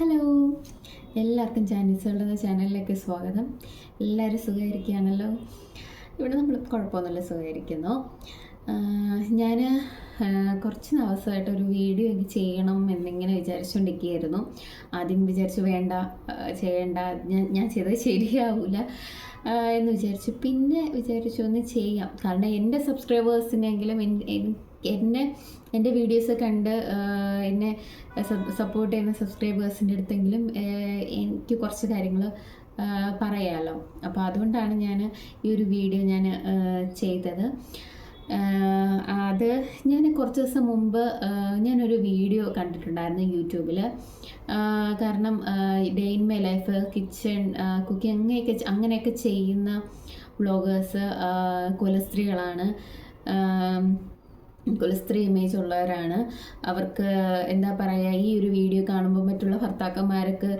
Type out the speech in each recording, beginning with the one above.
Hello എല്ലാവർക്കും ചാനീസുകളുടെ ചാനലിലേക്ക് സ്വാഗതം. എല്ലാവരും സുഖമായിരിക്കുകയാണല്ലോ? ഇവിടെ നമ്മൾ കുഴപ്പമൊന്നുമില്ല സുഖമായിരിക്കുന്നു. ഞാൻ കുറച്ച് ദിവസമായിട്ട് ഒരു വീഡിയോ എനിക്ക് ചെയ്യണം എന്നിങ്ങനെ വിചാരിച്ചുകൊണ്ടിരിക്കുകയായിരുന്നു ആദ്യം വിചാരിച്ചു വേണ്ട ചെയ്യേണ്ട ഞാൻ ഞാൻ ചെയ്തത് ശരിയാവില്ല എന്ന് വിചാരിച്ചു. പിന്നെ വിചാരിച്ചു ഒന്ന് ചെയ്യാം. കാരണം എന്റെ സബ്സ്ക്രൈബേഴ്സിനെങ്കിലും എന്നെ എന്റെ വീഡിയോസ് കണ്ട് എന്നെ സപ്പോർട്ട് ചെയ്യുന്ന സബ്സ്ക്രൈബേഴ്സിന്റെ അടുത്തെങ്കിലും എനിക്ക് കുറച്ച് കാര്യങ്ങൾ പറയാമല്ലോ അപ്പോൾ അതുകൊണ്ടാണ് ഞാൻ ഈ ഒരു വീഡിയോ ഞാൻ ചെയ്തത്. അത് ഞാൻ കുറച്ച് ദിവസം മുമ്പ് ഞാനൊരു വീഡിയോ കണ്ടിട്ടുണ്ടായിരുന്നു യൂട്യൂബിൽ കാരണം day in my life kitchen cooking അങ്ങനെയൊക്കെ അങ്ങനെയൊക്കെ ചെയ്യുന്ന വ്ളോഗേഴ്സ് കുലസ്ത്രീകളാണ്. ആം, കുലസ്ത്രീ ഇമേജ് ഉള്ളവരാണ്. അവർക്ക് എന്താ പറയുക ഈ ഒരു വീഡിയോ കാണുമ്പോൾ മറ്റുള്ള ഭർത്താക്കന്മാർക്ക്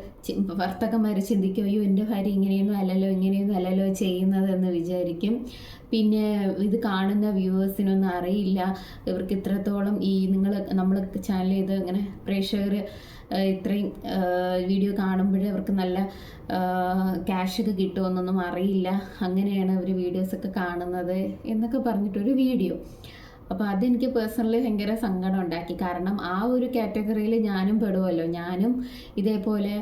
ഭർത്താക്കന്മാർ ചിന്തിക്കും അയ്യോ എന്റെ ഭാര്യ ഇങ്ങനെയൊന്നും അല്ലല്ലോ ഇങ്ങനെയൊന്നും അല്ലല്ലോ ചെയ്യുന്നതെന്ന് വിചാരിക്കും. പിന്നെ ഇത് കാണുന്ന വ്യൂവേഴ്സിനൊന്നും അറിയില്ല. ഇവർക്ക് ഇത്രത്തോളം ഈ നിങ്ങൾ നമ്മൾ ചാനൽ ചെയ്ത് ഇങ്ങനെ പ്രേക്ഷകർ ഇത്രയും വീഡിയോ കാണുമ്പോഴേ അവർക്ക് നല്ല ക്യാഷൊക്കെ കിട്ടുമെന്നൊന്നും അറിയില്ല. അങ്ങനെയാണ് അവർ വീഡിയോസൊക്കെ കാണുന്നത് എന്നൊക്കെ പറഞ്ഞിട്ടൊരു വീഡിയോ അപ്പോൾ അതെനിക്ക് പേഴ്സണലി ഭയങ്കര സങ്കടം ഉണ്ടാക്കി. കാരണം ആ ഒരു കാറ്റഗറിയിൽ ഞാനും പെടുമല്ലോ ഞാനും ഇതേപോലെ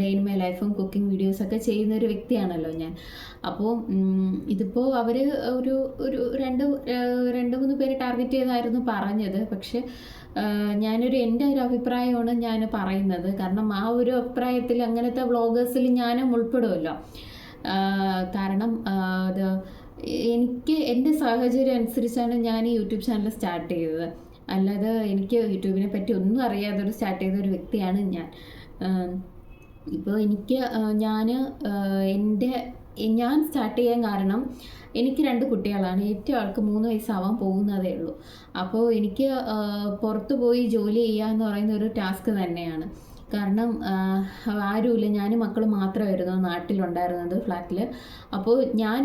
ഡേ ഇൻ മൈ ലൈഫും കുക്കിംഗ് വീഡിയോസൊക്കെ ചെയ്യുന്ന ഒരു വ്യക്തിയാണല്ലോ ഞാൻ. അപ്പോൾ ഇതിപ്പോൾ അവർ ഒരു ഒരു രണ്ട് രണ്ട് മൂന്ന് പേര് ടാർഗറ്റ് ചെയ്തായിരുന്നു പറഞ്ഞത്. പക്ഷെ ഞാനൊരു എന്റെ ഒരു അഭിപ്രായമാണ് ഞാൻ പറയുന്നത്. കാരണം ആ ഒരു അഭിപ്രായത്തിൽ അങ്ങനത്തെ വ്ളോഗേഴ്സിൽ ഞാനും ഉൾപ്പെടുമല്ലോ കാരണം അത് എനിക്ക് എന്റെ സാഹചര്യം അനുസരിച്ചാണ് ഞാൻ ഈ യൂട്യൂബ് ചാനൽ സ്റ്റാർട്ട് ചെയ്തത്. അല്ലാതെ എനിക്ക് യൂട്യൂബിനെ പറ്റി ഒന്നും അറിയാതൊരു സ്റ്റാർട്ട് ചെയ്ത ഒരു വ്യക്തിയാണ് ഞാൻ. ഇപ്പോൾ എനിക്ക് ഞാൻ എന്റെ ഞാൻ സ്റ്റാർട്ട് ചെയ്യാൻ കാരണം എനിക്ക് രണ്ട് കുട്ടികളാണ്. ഏറ്റവും ആൾക്ക് മൂന്ന് വയസ്സാവാൻ പോകുന്നതേ ഉള്ളൂ. അപ്പോൾ എനിക്ക് പുറത്തു പോയി ജോലി ചെയ്യുക എന്ന് പറയുന്ന ഒരു ടാസ്ക് തന്നെയാണ്. കാരണം ആരുമില്ല. ഞാനും മക്കളും മാത്രമായിരുന്നു നാട്ടിലുണ്ടായിരുന്നത് ഫ്ലാറ്റിൽ അപ്പോൾ ഞാൻ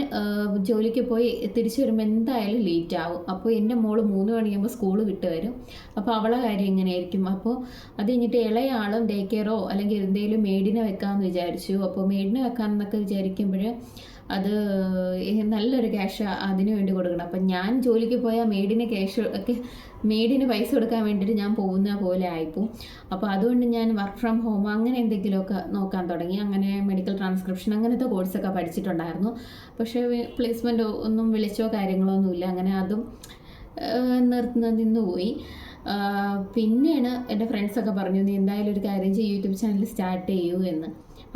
ജോലിക്ക് പോയി തിരിച്ചു വരുമ്പോൾ എന്തായാലും ലേറ്റ് ആവും. അപ്പോൾ എന്റെ മോൾ മൂന്ന് മണിയാകുമ്പോൾ സ്കൂൾ വിട്ട് വരും. അപ്പോൾ അവളെ കാര്യം എങ്ങനെയായിരിക്കും? അപ്പോൾ അത് കഴിഞ്ഞിട്ട് ഇളയ ആളും ഡേ കെയറോ അല്ലെങ്കിൽ എന്തെങ്കിലും മെയ്ഡിനെ വെക്കാമെന്ന് വിചാരിച്ചു. അപ്പോൾ മെയ്ഡിനെ വെക്കാമെന്നൊക്കെ വിചാരിക്കുമ്പോൾ അത് നല്ലൊരു ക്യാഷ് അതിനു വേണ്ടി കൊടുക്കണം. അപ്പം ഞാൻ ജോലിക്ക് പോയാൽ മെയ്ഡിന് ക്യാഷ് ഒക്കെ മെയ്ഡിന് പൈസ കൊടുക്കാൻ വേണ്ടിയിട്ട് ഞാൻ പോകുന്ന പോലെ ആയിപ്പോവും. അപ്പോൾ അതുകൊണ്ട് ഞാൻ വർക്ക് ഫ്രം ഹോം അങ്ങനെ എന്തെങ്കിലുമൊക്കെ നോക്കാൻ തുടങ്ങി. അങ്ങനെ മെഡിക്കൽ ട്രാൻസ്ക്രിപ്ഷൻ അങ്ങനത്തെ കോഴ്സൊക്കെ പഠിച്ചിട്ടുണ്ടായിരുന്നു. പക്ഷേ പ്ലേസ്മെന്റോ ഒന്നും വിളിച്ചോ കാര്യങ്ങളോ ഒന്നുമില്ല അങ്ങനെ അതും നിർത്തുന്ന നിന്നുപോയി പോയി. പിന്നെയാണ് എന്റെ ഫ്രണ്ട്സൊക്കെ പറഞ്ഞു നീ എന്തായാലും ഒരു കാര്യം ചെയ്യും യൂട്യൂബ് ചാനൽ സ്റ്റാർട്ട് ചെയ്യൂ എന്ന്.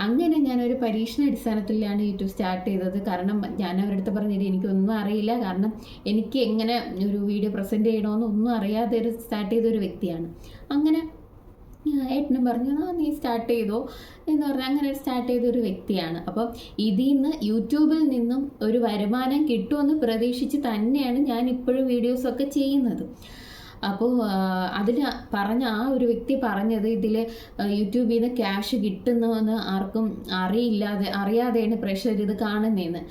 അങ്ങനെ ഞാനൊരു പരീക്ഷണ അടിസ്ഥാനത്തിലാണ് യൂട്യൂബ് സ്റ്റാർട്ട് ചെയ്തത്. കാരണം ഞാൻ അവരടുത്ത് പറഞ്ഞിട്ട് എനിക്കൊന്നും അറിയില്ല. കാരണം എനിക്ക് എങ്ങനെ ഒരു വീഡിയോ പ്രസന്റ് ചെയ്യണമെന്ന് ഒന്നും അറിയാതെ ഒരു സ്റ്റാർട്ട് ചെയ്ത ഒരു വ്യക്തിയാണ്. അങ്ങനെ ഏട്ടനും പറഞ്ഞു ആ നീ സ്റ്റാർട്ട് ചെയ്തോ എന്ന് പറഞ്ഞാൽ അങ്ങനെ സ്റ്റാർട്ട് ചെയ്ത ഒരു വ്യക്തിയാണ്. അപ്പം ഇതിൽ നിന്ന് യൂട്യൂബിൽ നിന്നും ഒരു വരുമാനം കിട്ടുമെന്ന് പ്രതീക്ഷിച്ച് തന്നെയാണ് ഞാൻ ഇപ്പോഴും വീഡിയോസൊക്കെ ചെയ്യുന്നത്. അപ്പോൾ അതിൽ പറഞ്ഞ ആ ഒരു വ്യക്തി പറഞ്ഞത് ഇതിൽ യൂട്യൂബിൽ നിന്ന് ക്യാഷ് കിട്ടുന്നുവെന്ന് ആർക്കും അറിയില്ലാതെ അറിയാതെയാണ് പ്രഷർ ഇത് കാണുന്നതെന്ന്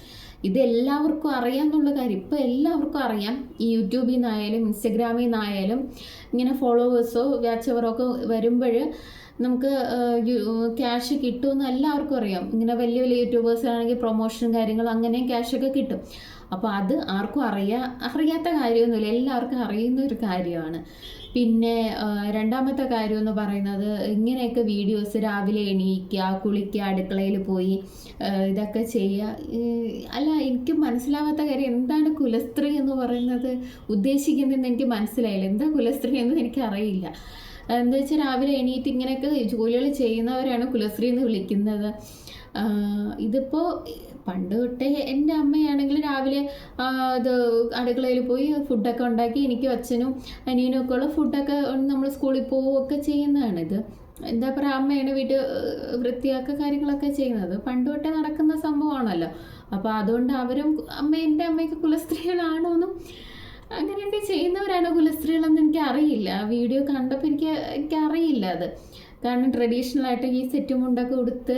ഇത് എല്ലാവർക്കും അറിയാമെന്നുള്ള കാര്യം. ഇപ്പോൾ എല്ലാവർക്കും അറിയാം. ഈ യൂട്യൂബിൽ നിന്നായാലും ഇൻസ്റ്റഗ്രാമിൽ നിന്നായാലും ഇങ്ങനെ ഫോളോവേഴ്സോ വാച്ചവറോ ഒക്കെ വരുമ്പോൾ നമുക്ക് ക്യാഷ് കിട്ടുമെന്ന് എല്ലാവർക്കും അറിയാം. ഇങ്ങനെ വലിയ വലിയ യൂട്യൂബേഴ്സ് ആണെങ്കിൽ പ്രൊമോഷനും കാര്യങ്ങളും അങ്ങനെയും ക്യാഷൊക്കെ കിട്ടും. അപ്പോൾ അത് ആർക്കും അറിയാ അറിയാത്ത കാര്യമൊന്നുമില്ല. എല്ലാവർക്കും അറിയുന്ന ഒരു കാര്യമാണ്. പിന്നെ രണ്ടാമത്തെ കാര്യം എന്ന് പറയുന്നത് ഇങ്ങനെയൊക്കെ വീഡിയോസ് രാവിലെ എണീക്കുക കുളിക്കുക അടുക്കളയിൽ പോയി ഇതൊക്കെ ചെയ്യുക അല്ല എനിക്ക് മനസ്സിലാവാത്ത കാര്യം എന്താണ് കുലസ്ത്രീ എന്ന് പറയുന്നത്? ഉദ്ദേശിക്കുന്നതെന്ന് എനിക്ക് മനസ്സിലായില്ല. എന്താ കുലസ്ത്രീ എന്ന് എനിക്കറിയില്ല. എന്താ വെച്ചാൽ രാവിലെ എണീറ്റ് ഇങ്ങനെയൊക്കെ ജോലികൾ ചെയ്യുന്നവരാണ് കുലസ്ത്രീ എന്ന് വിളിക്കുന്നത്. ഇതിപ്പോൾ പണ്ട് തൊട്ടേ എന്റെ അമ്മയാണെങ്കിൽ രാവിലെ ഇത് അടുക്കളയിൽ പോയി ഫുഡൊക്കെ ഉണ്ടാക്കി എനിക്കും അച്ഛനും അനിയനും ഒക്കെ ഉള്ള ഫുഡൊക്കെ നമ്മൾ സ്കൂളിൽ പോവുകയൊക്കെ ചെയ്യുന്നതാണ് ഇത് എന്താ പറയുക അമ്മയാണ് വീട് വൃത്തിയാക്കുക കാര്യങ്ങളൊക്കെ ചെയ്യുന്നത്. പണ്ട് തൊട്ടേ നടക്കുന്ന സംഭവമാണല്ലോ. അപ്പോൾ അതുകൊണ്ട് അവരും അമ്മ എന്റെ അമ്മയൊക്കെ കുലസ്ത്രീകളാണോ എന്നും അങ്ങനെയൊക്കെ ചെയ്യുന്നവരാണ് കുലസ്ത്രീകളെന്ന് എനിക്ക് അറിയില്ല ആ വീഡിയോ കണ്ടപ്പോൾ എനിക്ക് എനിക്ക് അറിയില്ല അത്. കാരണം ട്രഡീഷണൽ ആയിട്ട് ഈ സെറ്റും മുണ്ടൊക്കെ ഉടുത്ത്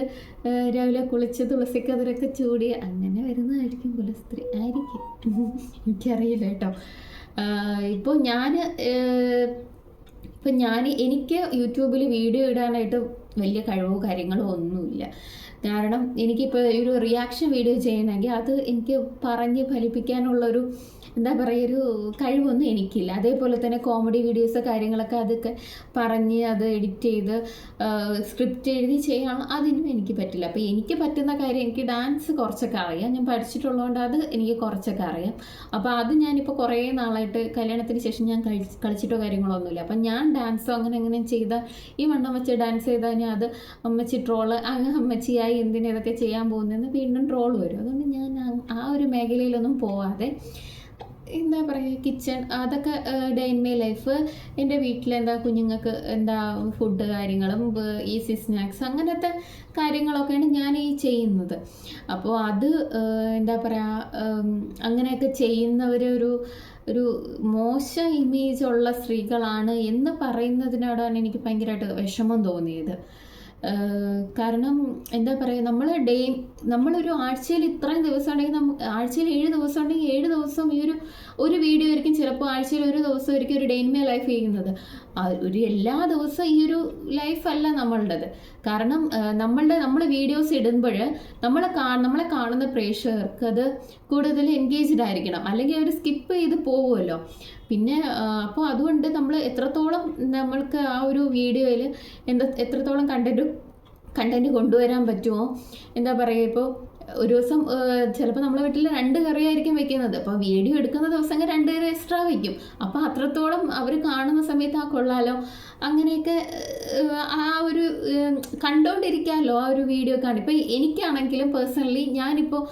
രാവിലെ കുളിച്ച് തുളസിക്കതിരൊക്കെ ചൂടി അങ്ങനെ വരുന്നതായിരിക്കും കുലസ്ത്രീ. ആയിരിക്കും. എനിക്കറിയില്ല കേട്ടോ. ഇപ്പോൾ ഞാൻ ഇപ്പം ഞാൻ എനിക്ക് യൂട്യൂബിൽ വീഡിയോ ഇടാനായിട്ട് വലിയ കഴിവോ കാര്യങ്ങളോ ഒന്നുമില്ല. കാരണം എനിക്കിപ്പോൾ ഒരു റിയാക്ഷൻ വീഡിയോ ചെയ്യണമെങ്കിൽ അത് എനിക്ക് പറഞ്ഞ് ഫലിപ്പിക്കാനുള്ളൊരു എന്താ പറയുക ഒരു കഴിവൊന്നും എനിക്കില്ല. അതേപോലെ തന്നെ കോമഡി വീഡിയോസ് കാര്യങ്ങളൊക്കെ അതൊക്കെ പറഞ്ഞ് അത് എഡിറ്റ് ചെയ്ത് സ്ക്രിപ്റ്റ് എഴുതി ചെയ്യണം അതിനും എനിക്ക് പറ്റില്ല. അപ്പോൾ എനിക്ക് പറ്റുന്ന കാര്യം എനിക്ക് ഡാൻസ് കുറച്ചൊക്കെ അറിയാം. ഞാൻ പഠിച്ചിട്ടുള്ളതുകൊണ്ട് അത് എനിക്ക് കുറച്ചൊക്കെ അറിയാം. അപ്പോൾ അത് ഞാനിപ്പോൾ കുറേ നാളായിട്ട് കല്യാണത്തിന് ശേഷം ഞാൻ കളി കളിച്ചിട്ടോ കാര്യങ്ങളോ ഒന്നുമില്ല അപ്പം ഞാൻ ഡാൻസോ അങ്ങനെ അങ്ങനെ ചെയ്ത ഈ വണ്ണം വെച്ച് ഡാൻസ് ചെയ്താൽ ഞാൻ അത് അമ്മച്ചി ട്രോൾ അമ്മച്ചി അമ്മച്ചിയായി എന്തിനാ ഇതൊക്കെ ചെയ്യാൻ പോകുന്നതെന്ന് വീണ്ടും ട്രോൾ വരും. അതുകൊണ്ട് ഞാൻ ആ- ഒരു മേഖലയിലൊന്നും പോവാതെ എന്താ പറയുക കിച്ചൺ അതൊക്കെ ഡേ ഇൻ മൈ ലൈഫ് എന്റെ വീട്ടിലെന്താ കുഞ്ഞുങ്ങൾക്ക് എന്താ ഫുഡ് കാര്യങ്ങളും ഈസി സ്നാക്സ് അങ്ങനത്തെ കാര്യങ്ങളൊക്കെയാണ് ഞാൻ ഈ ചെയ്യുന്നത്. അപ്പോൾ അത് എന്താ പറയുക അങ്ങനെയൊക്കെ ചെയ്യുന്നവർ ഒരു മോശം ഇമേജ് ഉള്ള സ്ത്രീകളാണ് എന്ന് പറയുന്നതിനോടാണ് എനിക്ക് ഭയങ്കരമായിട്ട് വിഷമം തോന്നിയത്. കാരണം എന്താ പറയുക നമ്മൾ ഡേ നമ്മളൊരു ആഴ്ചയിൽ ഇത്രയും ദിവസം ഉണ്ടെങ്കിൽ നമുക്ക് ആഴ്ചയിൽ ഏഴ് ദിവസം ഉണ്ടെങ്കിൽ ഏഴ് ദിവസം ഈ ഒരു ഒരു വീഡിയോ ആയിരിക്കും ചിലപ്പോൾ ആഴ്ചയിൽ ഒരു ദിവസം ആയിരിക്കും ഒരു ഡേ മൈ ലൈഫ് ചെയ്യുന്നത്. ഒരു എല്ലാ ദിവസവും ഈ ഒരു ലൈഫല്ല നമ്മളുടേത്. കാരണം നമ്മളുടെ നമ്മൾ വീഡിയോസ് ഇടുമ്പോൾ നമ്മളെ നമ്മളെ കാണുന്ന പ്രേക്ഷകർക്ക് അത് കൂടുതൽ എൻഗേജ്ഡ് ആയിരിക്കണം. അല്ലെങ്കിൽ അവർ സ്കിപ്പ് ചെയ്ത് പോകുമല്ലോ പിന്നെ അപ്പോൾ അതുകൊണ്ട് നമ്മൾ എത്രത്തോളം നമ്മൾക്ക് ആ ഒരു വീഡിയോയിൽ എന്താ എത്രത്തോളം കണ്ടന്റ് കണ്ടന്റ് കൊണ്ടുവരാൻ പറ്റുമോ? എന്താ പറയുക ഇപ്പോൾ ഒരു ദിവസം ചിലപ്പോൾ നമ്മളെ വീട്ടിൽ രണ്ട് കറിയായിരിക്കും വെക്കുന്നത്. അപ്പോൾ വീഡിയോ എടുക്കുന്ന ദിവസങ്ങൾ രണ്ട് കറി എക്സ്ട്രാ വയ്ക്കും അപ്പോൾ അത്രത്തോളം അവർ കാണുന്ന സമയത്ത് ആ കൊള്ളാലോ അങ്ങനെയൊക്കെ ആ ഒരു കണ്ടോണ്ടിരിക്കാമല്ലോ ആ ഒരു വീഡിയോ കാണും. ഇപ്പം എനിക്കാണെങ്കിലും പേഴ്സണലി ഞാനിപ്പോൾ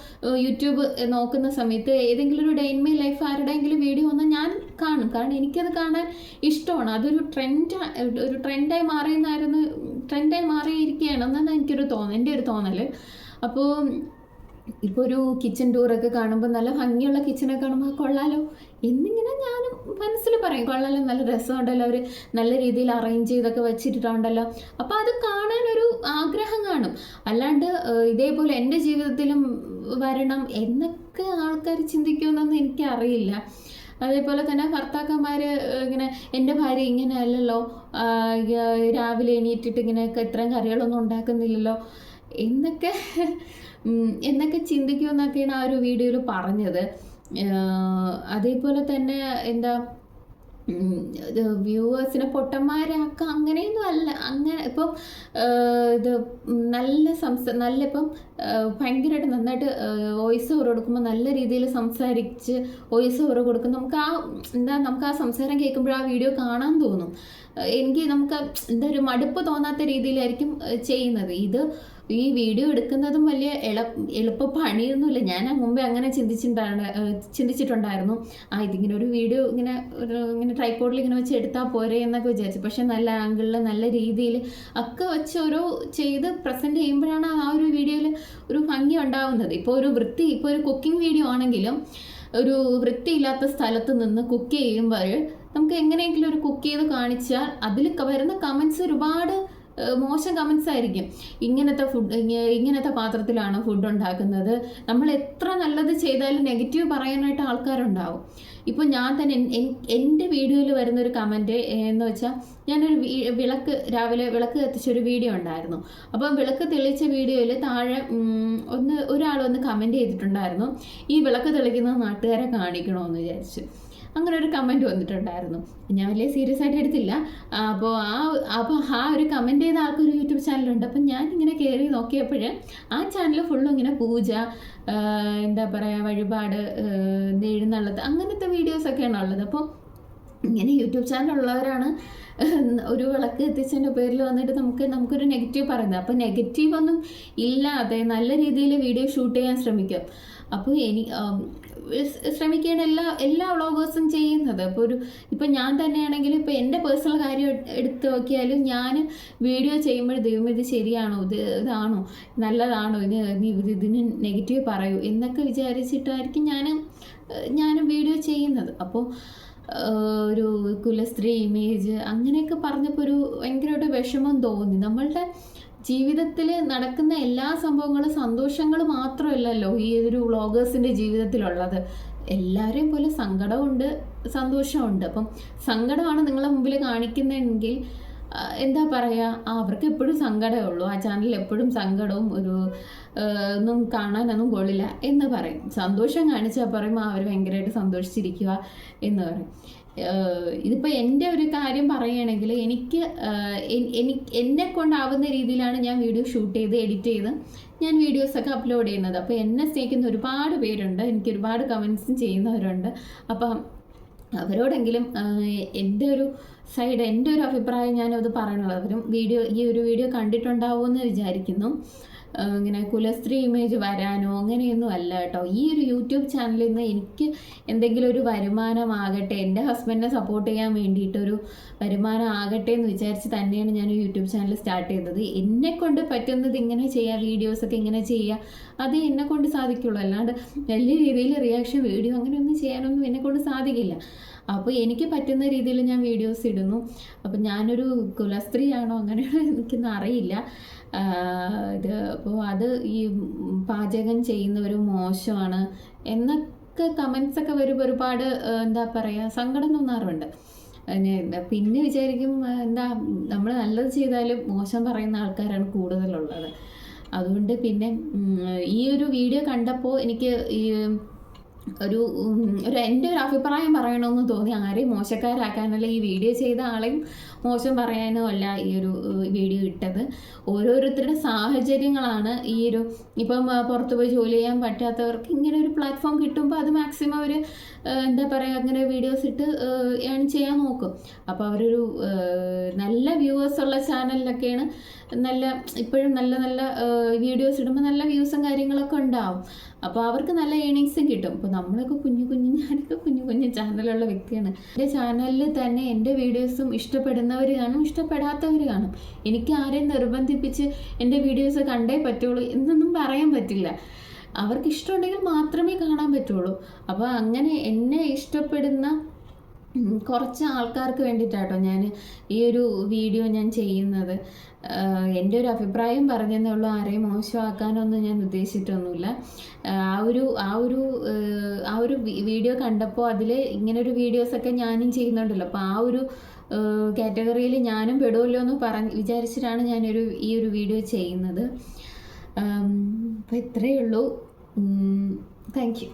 യൂട്യൂബ് നോക്കുന്ന സമയത്ത് ഏതെങ്കിലും ഒരു ഡേ മൈ ലൈഫ് ആരുടെയെങ്കിലും വീഡിയോ വന്നാൽ ഞാൻ കാണും. കാരണം എനിക്കത് കാണാൻ ഇഷ്ടമാണ്. അതൊരു ട്രെൻഡ് ഒരു ട്രെൻഡായി മാറിയെന്നായിരുന്നു ട്രെൻഡായി മാറിയിരിക്കുകയാണ് എന്നാണ് എനിക്കൊരു തോന്നൽ എന്റെ ഒരു തോന്നൽ അപ്പോൾ ഇപ്പോൾ ഒരു കിച്ചൺ ടൂറൊക്കെ കാണുമ്പോൾ നല്ല ഭംഗിയുള്ള കിച്ചണൊക്കെ കാണുമ്പോൾ കൊള്ളാലോ. എന്നിങ്ങനെ ഞാനും മനസ്സിൽ പറയും കൊള്ളാലോ നല്ല രസമുണ്ടല്ലോ അവർ നല്ല രീതിയിൽ അറേഞ്ച് ചെയ്തൊക്കെ വെച്ചിട്ടുണ്ടല്ലോ അപ്പോൾ അത് കാണാനൊരു ആഗ്രഹം കാണും. അല്ലാണ്ട് ഇതേപോലെ എന്റെ ജീവിതത്തിലും വരണം എന്നൊക്കെ ആൾക്കാർ ചിന്തിക്കുമെന്നൊന്നും എനിക്കറിയില്ല. അതേപോലെ തന്നെ ഭർത്താക്കന്മാർ ഇങ്ങനെ എന്റെ ഭാര്യ ഇങ്ങനെ അല്ലല്ലോ രാവിലെ എണീറ്റിട്ട് ഇങ്ങനെ ഇത്രയും കറികളൊന്നും ഉണ്ടാക്കുന്നില്ലല്ലോ. എന്നൊക്കെ എന്നൊക്കെ ചിന്തിക്കുമെന്നൊക്കെയാണ് ആ ഒരു വീഡിയോയിൽ പറഞ്ഞത്. അതേപോലെ തന്നെ എന്താ വ്യൂവേഴ്സിനെ പൊട്ടന്മാരാക്കുക അങ്ങനെയൊന്നും അല്ല. അങ്ങനെ ഇപ്പം ഇത് നല്ല സംസ നല്ല ഇപ്പം ഭയങ്കരമായിട്ട് നന്നായിട്ട് വോയിസ് ഓവർ കൊടുക്കുമ്പോൾ നല്ല രീതിയിൽ സംസാരിച്ച് വോയിസ് ഓവർ കൊടുക്കും നമുക്ക് ആ എന്താ നമുക്ക് ആ സംസാരം കേൾക്കുമ്പോൾ ആ വീഡിയോ കാണാൻ തോന്നും. എനിക്ക് നമുക്ക് എന്താ ഒരു മടുപ്പ് തോന്നാത്ത രീതിയിലായിരിക്കും ചെയ്യുന്നത്. ഇത് ഈ വീഡിയോ എടുക്കുന്നതും വലിയ എള എളുപ്പ പണിയൊന്നുമില്ല. ഞാൻ മുമ്പേ അങ്ങനെ ചിന്തിച്ചിട്ടുണ്ടാണ് ഏഹ് ചിന്തിച്ചിട്ടുണ്ടായിരുന്നു. ആ ഇതിങ്ങനെ ഒരു വീഡിയോ ഇങ്ങനെ ഒരു ഇങ്ങനെ ട്രൈപ്പോഡിൽ ഇങ്ങനെ വെച്ച് എടുത്താൽ പോരെ എന്നൊക്കെ വിചാരിച്ചു. പക്ഷെ നല്ല ആംഗിളിൽ നല്ല രീതിയിൽ ഒക്കെ വെച്ച് ഓരോ ചെയ്ത് പ്രസന്റ് ചെയ്യുമ്പോഴാണ് ആ ഒരു വീഡിയോയിൽ ഒരു ഭംഗി ഉണ്ടാവുന്നത്. ഇപ്പോൾ ഒരു വൃത്തി ഇപ്പോൾ ഒരു കുക്കിംഗ് വീഡിയോ ആണെങ്കിലും ഒരു വൃത്തിയില്ലാത്ത സ്ഥലത്ത് നിന്ന് കുക്ക് ചെയ്യുമ്പോൾ നമുക്ക് എങ്ങനെയെങ്കിലും ഒരു കുക്ക് ചെയ്ത് കാണിച്ചാൽ അതിൽ വരുന്ന കമൻസ് ഒരുപാട് മോശം കമൻസ് ആയിരിക്കും. ഇങ്ങനത്തെ ഫുഡ് ഇങ്ങനത്തെ പാത്രത്തിലാണ് ഫുഡ് ഉണ്ടാക്കുന്നത്. നമ്മൾ എത്ര നല്ലത് ചെയ്താലും നെഗറ്റീവ് പറയാനായിട്ട് ആൾക്കാരുണ്ടാവും. ഇപ്പോൾ ഞാൻ തന്നെ എൻ- എൻ- എന്റെ വീഡിയോയിൽ വരുന്നൊരു കമന്റ് എന്ന് വെച്ചാൽ ഞാനൊരു വിളക്ക് രാവിലെ വിളക്ക് കത്തിച്ചൊരു വീഡിയോ ഉണ്ടായിരുന്നു. അപ്പം വിളക്ക് തെളിയിച്ച വീഡിയോയിൽ താഴെ ഒന്ന് ഒരാൾ ഒന്ന് കമന്റ് ചെയ്തിട്ടുണ്ടായിരുന്നു. ഈ വിളക്ക് തെളിക്കുന്നത് നാട്ടുകാരെ കാണിക്കണമെന്ന് വിചാരിച്ചു. അങ്ങനെ ഒരു കമന്റ് വന്നിട്ടുണ്ടായിരുന്നു. ഞാൻ വലിയ സീരിയസ് ആയിട്ട് എടുത്തില്ല. അപ്പോൾ ആ അപ്പോൾ ആ ഒരു കമന്റ് ചെയ്ത ആൾക്കൊരു യൂട്യൂബ് ചാനലുണ്ട്. അപ്പം ഞാൻ ഇങ്ങനെ കയറി നോക്കിയപ്പോൾ ആ ചാനൽ ഫുള്ളും ഇങ്ങനെ പൂജ എന്താ പറയുക വഴിപാട് എഴുന്നള്ളത് അങ്ങനത്തെ വീഡിയോസൊക്കെയാണ് ഉള്ളത്. അപ്പോൾ ഇങ്ങനെ യൂട്യൂബ് ചാനൽ ഉള്ളവരാണ് ഒരു വിളക്ക് എത്തിച്ചതിന്റെ പേരിൽ വന്നിട്ട് നമുക്ക് നമുക്കൊരു നെഗറ്റീവ് പറയുന്നത്. അപ്പോൾ നെഗറ്റീവ് ഒന്നും ഇല്ലാതെ നല്ല രീതിയിൽ വീഡിയോ ഷൂട്ട് ചെയ്യാൻ ശ്രമിക്കും. അപ്പോൾ എനി ശ്രമിക്കുകയാണ് എല്ലാ എല്ലാ വ്ളോഗേഴ്സും ചെയ്യുന്നത്. അപ്പോൾ ഒരു ഇപ്പം ഞാൻ തന്നെയാണെങ്കിലും ഇപ്പോൾ എന്റെ പേഴ്സണൽ കാര്യം എട്- എടുത്ത് നോക്കിയാലും ഞാൻ വീഡിയോ ചെയ്യുമ്പോൾ ദൈവം ഇത് ശരിയാണോ? ഇത് ഇതാണോ? നല്ലതാണോ? ഇത് ഇതിന് നെഗറ്റീവ് പറയൂ എന്നൊക്കെ വിചാരിച്ചിട്ടായിരിക്കും ഞാൻ ഞാൻ വീഡിയോ ചെയ്യുന്നത്. അപ്പോൾ ഒരു കുലസ്ത്രീ ഇമേജ് അങ്ങനെയൊക്കെ പറഞ്ഞപ്പോൾ ഒരു ഭയങ്കരമായിട്ട് വിഷമം തോന്നി. നമ്മളുടെ ജീവിതത്തിൽ നടക്കുന്ന എല്ലാ സംഭവങ്ങളും സന്തോഷങ്ങൾ മാത്രമല്ലല്ലോ ഈ ഒരു വ്ളോഗേഴ്സിന്റെ ജീവിതത്തിലുള്ളത്. എല്ലാവരെയും പോലെ സങ്കടമുണ്ട് സന്തോഷമുണ്ട് അപ്പം സങ്കടമാണ് നിങ്ങളെ മുമ്പിൽ കാണിക്കുന്നതെങ്കിൽ എന്താ പറയുക അവർക്ക് എപ്പോഴും സങ്കടമേ ഉള്ളൂ. ആ ചാനലിൽ എപ്പോഴും സങ്കടവും ഒരു ഒന്നും കാണാനൊന്നും കൊള്ളില്ല എന്ന് പറയും. സന്തോഷം കാണിച്ചാൽ പറയുമ്പോൾ അവർ ഭയങ്കരമായിട്ട് സന്തോഷിച്ചിരിക്കുക എന്ന് പറയും. ഇതിപ്പോൾ എന്റെ ഒരു കാര്യം പറയുകയാണെങ്കിൽ എനിക്ക് എന്നെ കൊണ്ടാവുന്ന രീതിയിലാണ് ഞാൻ വീഡിയോ ഷൂട്ട് ചെയ്ത് എഡിറ്റ് ചെയ്ത് ഞാൻ വീഡിയോസൊക്കെ അപ്ലോഡ് ചെയ്യുന്നത്. അപ്പോൾ എന്നെ സ്നേഹിക്കുന്ന ഒരുപാട് പേരുണ്ട്. എനിക്ക് ഒരുപാട് കമൻസും ചെയ്യുന്നവരുണ്ട്. അപ്പം അവരോടെങ്കിലും എന്റെ ഒരു സൈഡ് എന്റെ ഒരു അഭിപ്രായം ഞാനത് പറയണുള്ളൂ അവരും വീഡിയോ ഈ ഒരു വീഡിയോ കണ്ടിട്ടുണ്ടാവുമെന്ന് വിചാരിക്കുന്നു. ഇങ്ങനെ കുലസ്ത്രീ ഇമേജ് വരാനോ അങ്ങനെയൊന്നും അല്ല കേട്ടോ. ഈ ഒരു യൂട്യൂബ് ചാനലിൽ നിന്ന് എനിക്ക് എന്തെങ്കിലും ഒരു വരുമാനമാകട്ടെ എന്റെ ഹസ്ബൻഡിനെ സപ്പോർട്ട് ചെയ്യാൻ വേണ്ടിയിട്ടൊരു വരുമാനം ആകട്ടെ എന്ന് വിചാരിച്ച് തന്നെയാണ് ഞാൻ യൂട്യൂബ് ചാനൽ സ്റ്റാർട്ട് ചെയ്തത്. എന്നെ കൊണ്ട് പറ്റുന്നത് ഇങ്ങനെ ചെയ്യുക വീഡിയോസൊക്കെ ഇങ്ങനെ ചെയ്യുക അത് എന്നെ കൊണ്ട് സാധിക്കുള്ളൂ. അല്ലാണ്ട് വലിയ രീതിയിൽ റിയാക്ഷൻ വീഡിയോ അങ്ങനെയൊന്നും ചെയ്യാനൊന്നും എന്നെ കൊണ്ട് സാധിക്കില്ല. അപ്പോൾ എനിക്ക് പറ്റുന്ന രീതിയിൽ ഞാൻ വീഡിയോസ് ഇടുന്നു. അപ്പോൾ ഞാനൊരു കുലസ്ത്രീയാണോ അങ്ങനെയാണോ എനിക്കൊന്നും അറിയില്ല. ഇത് അപ്പോൾ അത് ഈ പാചകം ചെയ്യുന്നവർ മോശമാണ് എന്നൊക്കെ കമൻസ് ഒക്കെ വരുമ്പോൾ ഒരുപാട് എന്താ പറയുക സങ്കടം തോന്നാറുണ്ട്. പിന്നെ വിചാരിക്കും എന്താ നമ്മൾ നല്ലത് ചെയ്താലും മോശം പറയുന്ന ആൾക്കാരാണ് കൂടുതലുള്ളത്. അതുകൊണ്ട് പിന്നെ ഈ ഒരു വീഡിയോ കണ്ടപ്പോൾ എനിക്ക് ഈ ഒരു ഒരു എന്റെ ഒരു അഭിപ്രായം പറയണമെന്ന് തോന്നി. ആരെയും മോശക്കാരാക്കാനല്ല ഈ വീഡിയോ ചെയ്ത ആളെയും മോശം പറയാനോ അല്ല ഈ ഒരു വീഡിയോ ഇട്ടത്. ഓരോരുത്തരുടെ സാഹചര്യങ്ങളാണ് ഈ ഒരു ഇപ്പം പുറത്തു പോയി ജോലി ചെയ്യാൻ പറ്റാത്തവർക്ക് ഇങ്ങനെ ഒരു പ്ലാറ്റ്ഫോം കിട്ടുമ്പോൾ അത് മാക്സിമം അവർ എന്താ പറയുക അങ്ങനെ വീഡിയോസ് ഇട്ട് ഏൺ ചെയ്യാൻ നോക്കും. അപ്പോൾ അവരൊരു നല്ല വ്യൂവേഴ്സ് ഉള്ള ചാനലിലൊക്കെയാണ് നല്ല ഇപ്പോഴും നല്ല നല്ല വീഡിയോസ് ഇടുമ്പോൾ നല്ല വ്യൂസും കാര്യങ്ങളൊക്കെ ഉണ്ടാവും. അപ്പോൾ അവർക്ക് നല്ല ഏണിങ്സും കിട്ടും. അപ്പോൾ നമ്മളൊക്കെ കുഞ്ഞു കുഞ്ഞു ഞാനൊക്കെ കുഞ്ഞു കുഞ്ഞു ചാനലുള്ള വ്യക്തിയാണ്. എന്റെ ചാനലിൽ തന്നെ എന്റെ വീഡിയോസും ഇഷ്ടപ്പെടുന്നവർ കാണും ഇഷ്ടപ്പെടാത്തവർ കാണും. എനിക്ക് ആരെയും നിർബന്ധിപ്പിച്ച് എന്റെ വീഡിയോസ് കണ്ടേ പറ്റുള്ളൂ എന്നൊന്നും പറയാൻ പറ്റില്ല. അവർക്ക് ഇഷ്ടമുണ്ടെങ്കിൽ മാത്രമേ കാണാൻ പറ്റുള്ളൂ. അപ്പോൾ അങ്ങനെ എന്നെ ഇഷ്ടപ്പെടുന്ന കുറച്ച് ആൾക്കാർക്ക് വേണ്ടിയിട്ടാട്ടോ ഞാൻ ഈ ഒരു വീഡിയോ ഞാൻ ചെയ്യുന്നത്. എന്റെ ഒരു അഭിപ്രായം പറഞ്ഞതേ ഉള്ളൂ ആരെയും മോശമാക്കാനൊന്നും ഞാൻ ഉദ്ദേശിച്ചിട്ടൊന്നുമില്ല. ആ ഒരു ആ ഒരു ആ ഒരു വീഡിയോ കണ്ടപ്പോൾ അതിൽ ഇങ്ങനൊരു വീഡിയോസൊക്കെ ഞാനും ചെയ്യുന്നുണ്ടല്ലോ. അപ്പോൾ ആ ഒരു കാറ്റഗറിയിൽ ഞാനും പെടുമല്ലോ എന്ന് പറഞ്ഞ് വിചാരിച്ചിട്ടാണ് ഞാനൊരു ഈ ഒരു വീഡിയോ ചെയ്യുന്നത്. അപ്പോൾ ഇത്രയേ ഉള്ളൂ. Thank you.